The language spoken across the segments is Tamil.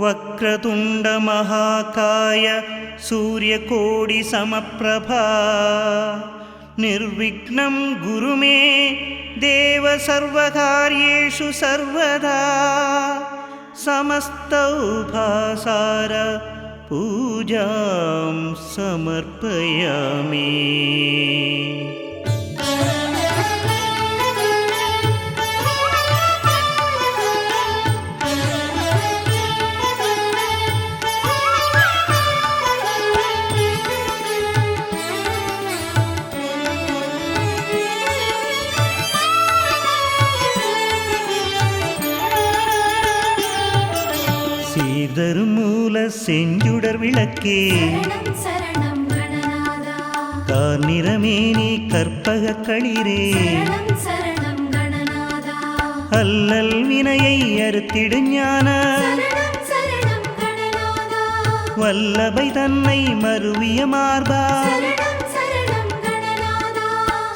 वक्रतुण्डमहाकाय सूर्यकोटिसमप्रभा निर्विघ्नं गुरु मे देव सर्वकार्येषु सर्वदा। समस्तौभासार पूजां समर्पयामि சரணம் கணநாதா. கார்நிறமேனி கற்பக களிரே. அல்லல் வினையை அறுத்திடு ஞான. வல்லபை தன்னை மருவிய மார்பா. சரணம் சரணம் கணநாதா.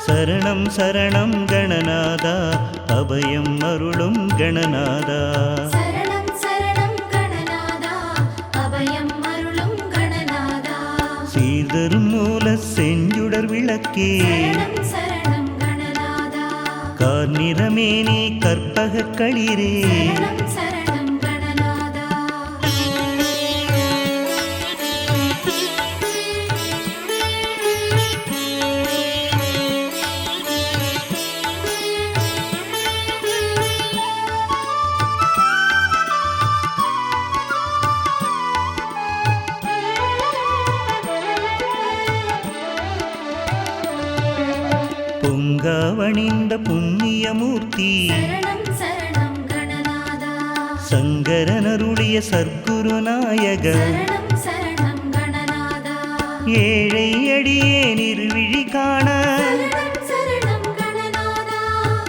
சரணம் சரணம் கணநாதா. அபயம் அருளும் கணநாதா. சரணம் கணநாதா கார்நிறமேனி கற்பக களிரே. புண்ணியமூர்த்தி சரணம் சரணம் கணநாதா. சங்கரனருடைய சர்க்குரு நாயக சரணம் சரணம் கணநாதா. ஏழை அடியே நிர்விழி காண.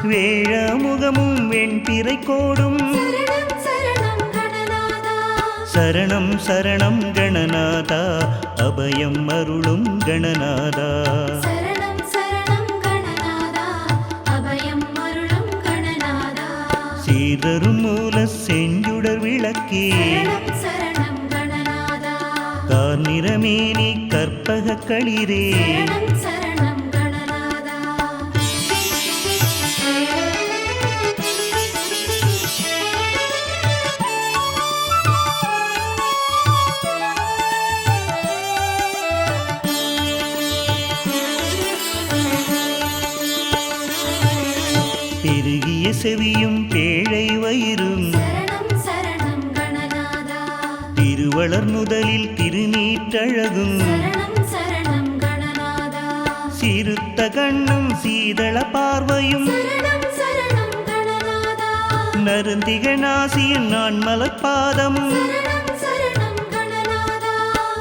வேழ முகமும் வெண்பிறை கோடும். சரணம் சரணம் கணநாதா. அபயம் அருளும் கணநாதா. சீதரும் மூல செஞ்சுடர் விளக்கே. கார்நிறமேனி கற்பக களிரே. சரணம் பெருகிய செவியும் பேழை வயிறும் திருவளர் முதலில் திருநீற்றழகும். சிறுத்த கண்ணும் சீதள பார்வையும். நருந்திக நாசியின் நான் கணநாதா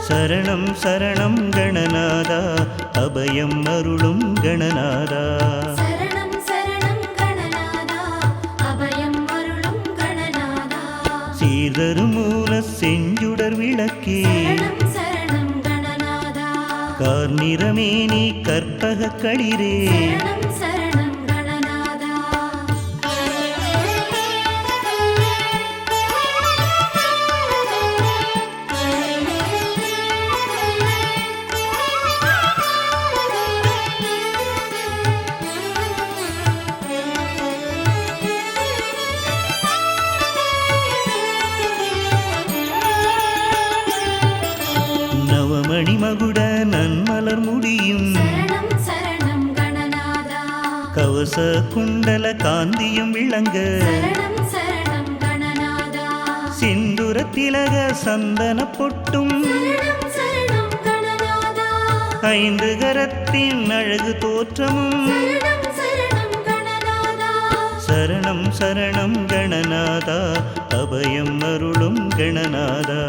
சரணம் சரணம் கணநாதா அபயம் அருளும் கணநாதா நிறமே நீ கற்பக களிரே நன்மலர் முடியும். கவச குண்டல காந்தியும் விளங்க. சிந்துர திலக சந்தன பொட்டும். ஐந்து கரத்தின் அழகு தோற்றமும். சரணம் சரணம் கணநாதா அபயம் அருளும் கணநாதா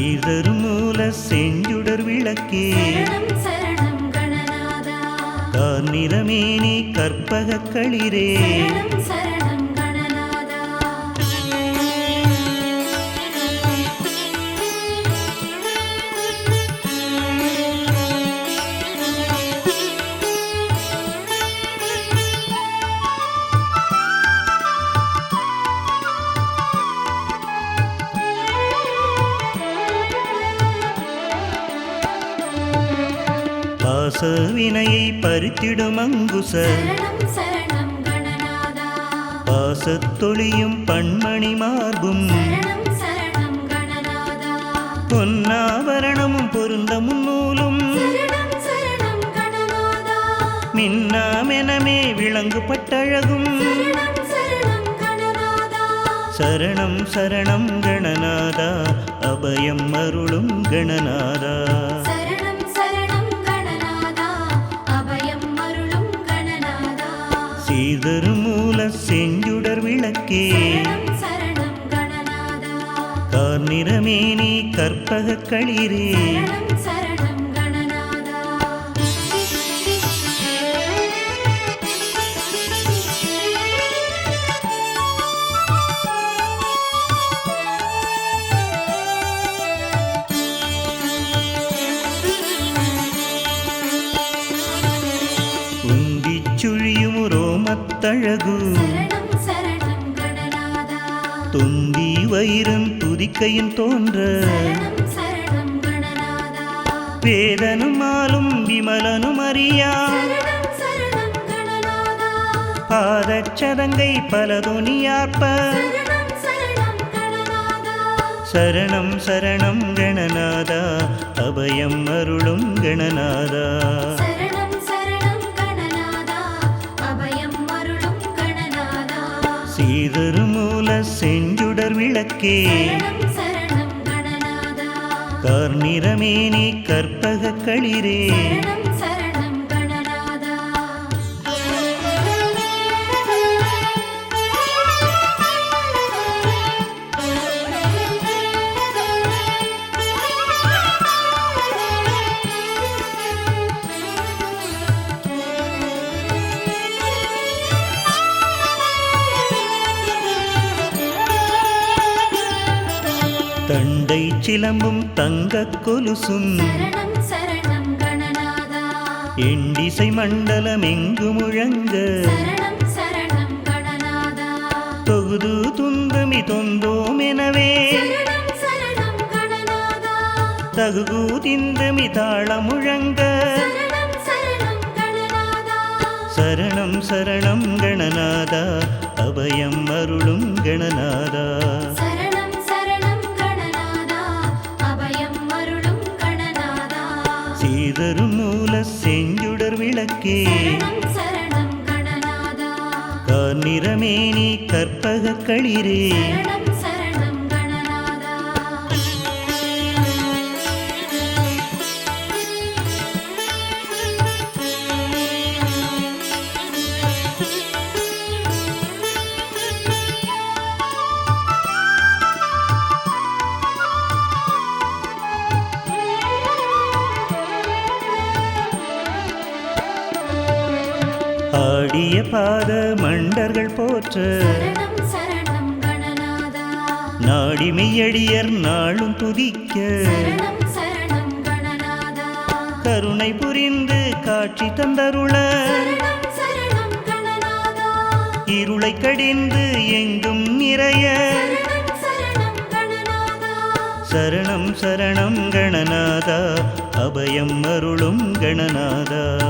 சீர்தரும் மூல செஞ்சுடர் விளக்கே. கார்நிறமேனி கற்பக களிரே. பாசவினையை பறித்திடும் அங்குச பாசத்தொழியும் பண்மணி மார்பும். பொன்னாபரணமும் சரணம் கணநாதா. மின்னாமெனமே விளங்கு பட்டழகும். சரணம் சரணம் கணநாதா. அபயம் அருளும் கணநாதா. சீதரும் மூல செஞ்சுடர் விளக்கே. கார்நிறமேனி கற்பக களிரே. கணநாதா. தொந்தி வயிறும் துதிக்கையும் தோன்ற. வேதனும் ஆளும் விமலனும் அறியா. பாதச்சதங்கை சரணம் கணநாதா. சரணம் சரணம் கணநாதா. அபயம் அருளும் கணநாதா. சீதரு மூல செஞ்சுடர் விளக்கே. கார்நிறமேனி கற்பக களிரே. தண்டை சிலம்பும் தங்கக் கொலுசும். எண்டிசை மண்டலம் எங்கு முழங்க. தொகுது துந்துமி தொந்தோம் எனவே. தகுகு திந்துமி தாள முழங்க. சரணம் சரணம் கணநாதா. அபயம் அருளும் கணநாதா. சீதரு மூல செஞ்சுடர் விளக்கே. கார்நிறமேனி கற்பக களிரே. பாத மண்டர்கள் போற்ற. நாடிமையடியர் நாளும் துதிக்க. கருணை புரிந்து காட்சி தந்தருள. இருளை கடிந்து எங்கும் நிறைய. சரணம் சரணம் கணநாதா. அபயம் அருளும் கணநாதா.